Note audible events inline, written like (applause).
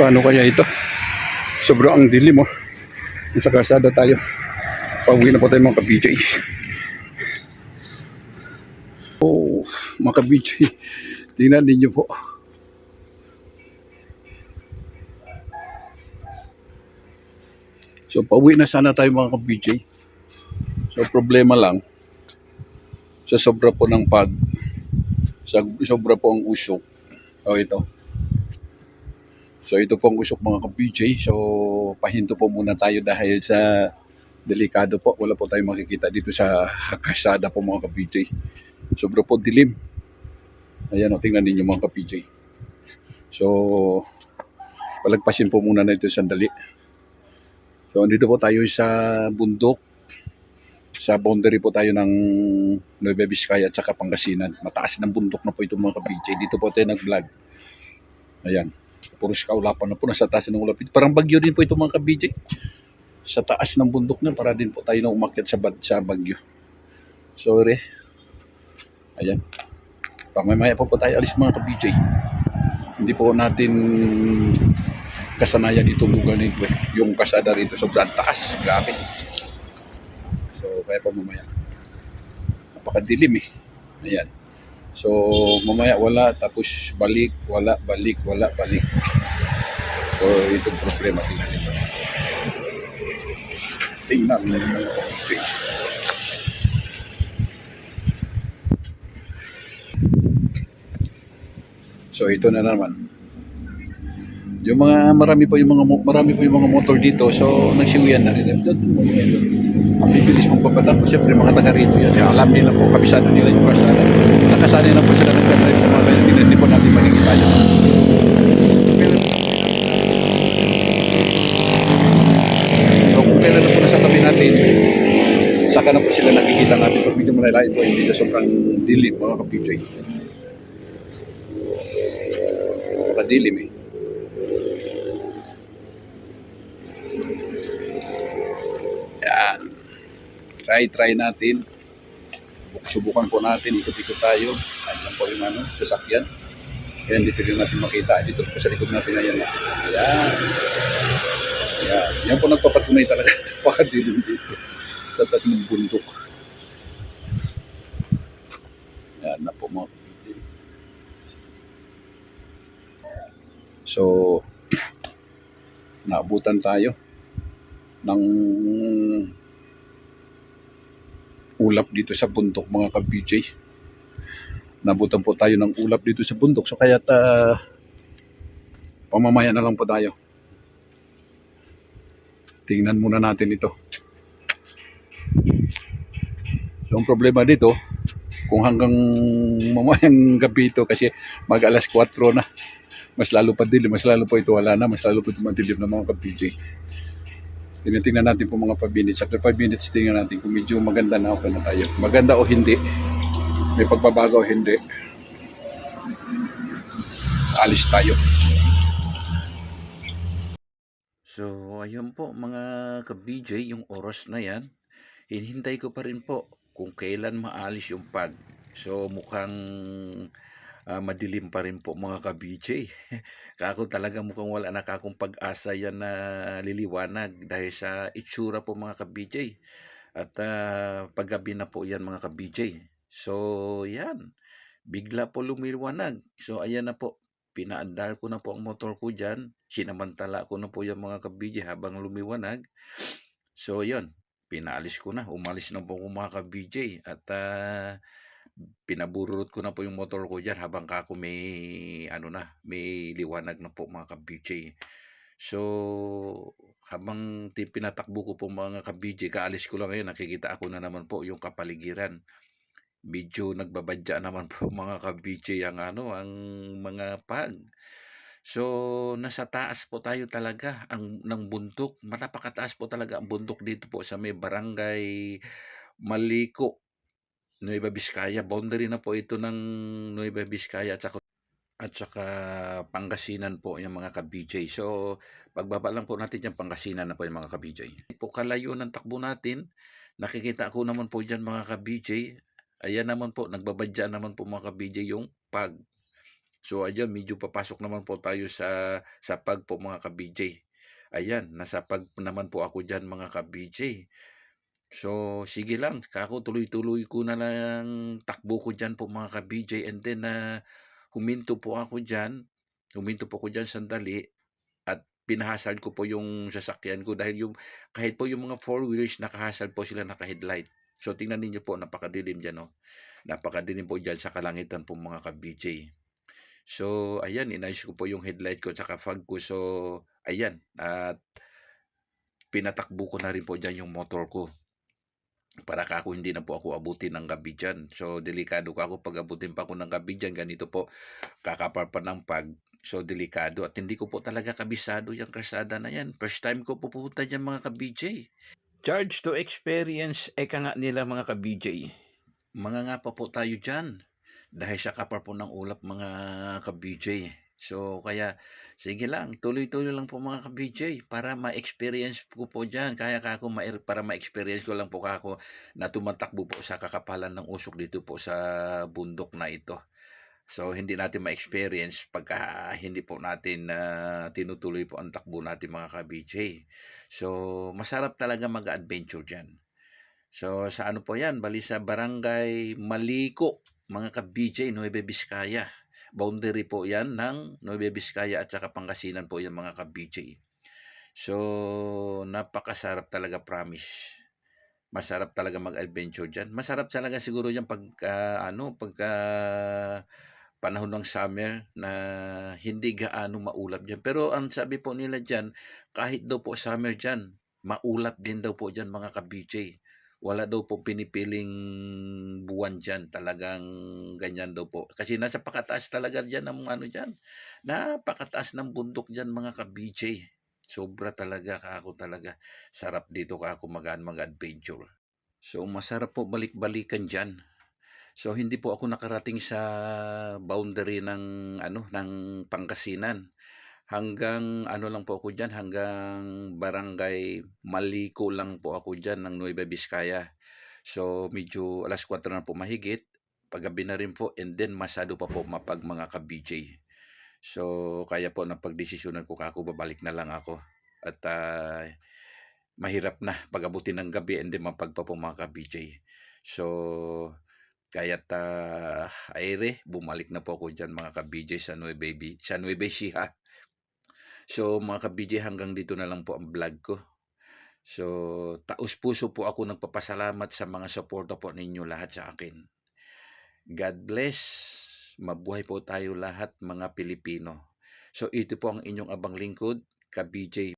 Paano kaya ito? Sobrang ang dilim oh. Nasa kasada tayo. Pauwi na po tayo mga ka-BJ. Oh, mga ka-BJ. Tingnan ninyo po. So, pauwi na sana tayo mga ka-BJ. So, problema lang. Sa sobra po ng pag. Sa sobra po ang usok. Oh, ito. So ito pong usok mga ka-PJ. So pahinto po muna tayo dahil sa delikado po. Wala po tayong makikita dito sa kasada po mga ka-PJ. Sobra po dilim. Ayan o, tingnan ninyo mga ka-PJ. So palagpasin po muna na ito sandali. So andito po tayo sa bundok. Sa boundary po tayo ng Nueva Vizcaya at saka Pangasinan. Mataas ng bundok na po ito mga ka-PJ. Dito po tayo nag-vlog. Ayan puro kaulapan na po nasa taas ng ulapit. Parang bagyo din po ito mga kabijay. Sa taas ng bundok na para din po tayo na umakyat sa, bad, sa bagyo. Sorry. Ayan. Pamamaya po po tayo alis mga kabijay. Hindi po natin kasanayan itong lugar nito. eh. Yung kasada rito sobrang taas. Grabe. So kaya po mamaya. Napakadilim eh. Ayan. So, mamaya wala, tapos balik, wala, balik, wala, balik. So, itong problema tingnan nito. Tingnan yung mga pag-change. So, ito na naman. Yung mga marami po yung mga marami po yung mga motor dito. So, nagsiwian na rin. Ang bibilis mong papatakbo, siyempre mga taga rito yan. Alam nila po, kabisado nila yung kasada. Saka sanay na po sila nagka-drive sa mga ganyan. Hindi po natin yun. So, kung kailan na po nasa tabi natin, saka na po sila nakikita natin pag medyo malalayo po, hindi sa sobrang dilim mga ka-PJ. Makadilim eh. Yan. Try-try natin. Subukan po natin, ikot-ikot tayo. Ayan po yung ano, sasakyan. Ayan, dito rin natin makita. Dito po sa likod natin, ayan. Ayan. Ayan. Yan po nagpapatunay talaga. (laughs) Pakadilim dito. Sa taas ng bundok. Ayan na po mga. So, (clears throat) naabutan tayo ng ulap dito sa bundok mga ka-BJ. Nabutan po tayo ng ulap dito sa bundok. So kaya ta pamamaya na lang po tayo. Tingnan muna natin ito. So ang problema dito, kung hanggang mamayang gabi ito kasi mag alas 4 na, mas lalo pa dilim, mas lalo po ito wala na, mas lalo po ito madilim ng mga ka-BJ. Tinitingnan natin po mga 5 minutes. After 5 minutes, tingnan natin kung medyo maganda na okay na tayo. Maganda o hindi. May pagbabago o hindi. Alis tayo. So, ayun po mga ka-BJ, yung oras na yan, hinihintay ko pa rin po kung kailan maalis yung pag. So, mukhang ah, madilim pa rin po mga ka-BJ. (laughs) Kako talaga mukhang wala na kakong pag-asa yan na liliwanag dahil sa itsura po mga ka-BJ. At ah, paggabi na po yan mga ka-BJ. So, yan. Bigla po lumiliwanag. So, ayan na po. Pinaandar ko na po ang motor ko dyan. Sinamantala ko na po yung mga ka-BJ habang lumiwanag. So, yon Pinaalis ko na. Umalis na po ako mga ka-BJ. At ah, pinaburot ko na po yung motor ko dyan habang kako may ano na, may liwanag na po mga ka-BJ. So, habang pinatakbo ko po mga ka-BJ, kaalis ko lang ngayon, nakikita ako na naman po yung kapaligiran. Medyo nagbabadya naman (laughs) po mga ka-BJ ang ano, ang mga pag. So, nasa taas po tayo talaga ang ng bundok. Napakataas po talaga ang bundok dito po sa may barangay Maliko, Nueva Vizcaya. Boundary na po ito ng Nueva Vizcaya at saka at saka Pangasinan po yung mga ka-BJ. So, pagbaba lang po natin yung Pangasinan na po yung mga ka-BJ. Po kalayo ng takbo natin, nakikita ko naman po dyan mga ka-BJ. Ayan naman po, nagbabadya naman po mga ka-BJ yung pag. So ayan, medyo papasok naman po tayo sa sa pag po mga ka-BJ. Ayan, nasa pag naman po ako diyan mga ka-BJ. So sige lang, kako tuloy-tuloy ko na lang takbo ko diyan po mga ka-BJ and then na huminto po ako diyan. Huminto po ako diyan sandali at pinahasal ko po yung sasakyan ko dahil yung kahit po yung mga four wheels nakahasal po sila naka-headlight. So tingnan niyo po napakadilim diyan oh. Napakadilim po diyan sa kalangitan po mga ka-BJ. So ayan, inayos ko po yung headlight ko at fog ko. So ayan, at pinatakbo ko na rin po diyan yung motor ko. Para kako hindi na po ako abutin ng gabi diyan. So delikado ka ako pag abutin pa ako ng gabi diyan. Ganito po, kakapar pa ng pag. So delikado at hindi ko po talaga kabisado yung kalsada na yan. First time ko pupunta diyan mga ka-BJ. Charge to experience, eka nga nila mga ka-BJ. Mga nga pa po tayo dyan. Dahil sa kapar po ng ulap mga ka-BJ. So kaya sige lang, tuloy-tuloy lang po mga ka-BJ para ma-experience ko po dyan. Kaya ka ako ma- para ma-experience ko lang po ako na tumatakbo po sa kakapalan ng usok dito po sa bundok na ito. So hindi natin ma-experience pagka hindi po natin na tinutuloy po ang takbo natin mga ka-BJ. So masarap talaga mag-adventure dyan. So sa ano po yan, bali sa barangay Maliko, mga ka-BJ, Nueva Vizcaya. Boundary po yan ng Nueva Vizcaya at saka Pangasinan po yan mga ka-BJ. So napakasarap talaga promise. Masarap talaga mag-adventure dyan. Masarap talaga siguro yan pagka, ano, pagka panahon ng summer na hindi gaano maulap dyan. Pero ang sabi po nila dyan, kahit daw po summer dyan, maulap din daw po dyan mga ka-BJ. Wala daw po pinipiling buwan dyan. Talagang ganyan daw po. Kasi nasa pakataas talaga dyan ang ano dyan. Napakataas ng bundok dyan mga ka-BJ. Sobra talaga kako talaga. Sarap dito kako magaan mag-adventure. So masarap po balik-balikan dyan. So hindi po ako nakarating sa boundary ng ano ng Pangasinan. Hanggang ano lang po ako diyan hanggang barangay Maliko lang po ako diyan ng Nueva Vizcaya. So medyo alas 4 na po mahigit. Paggabi na rin po and then masado pa po mapag mga ka-BJ. So kaya po napagdesisyonan ko kako babalik na lang ako. At ah, mahirap na pag-abutin ng gabi and then mapag pa po mga ka-BJ. So kaya't uh, aire, bumalik na po ako dyan mga ka-BJ sa Nueva, sa Nueva Ecija. So mga ka-BJ hanggang dito na lang po ang vlog ko. So taos puso po ako nagpapasalamat sa mga suporta po ninyo lahat sa akin. God bless. Mabuhay po tayo lahat mga Pilipino. So ito po ang inyong abang lingkod, ka-BJ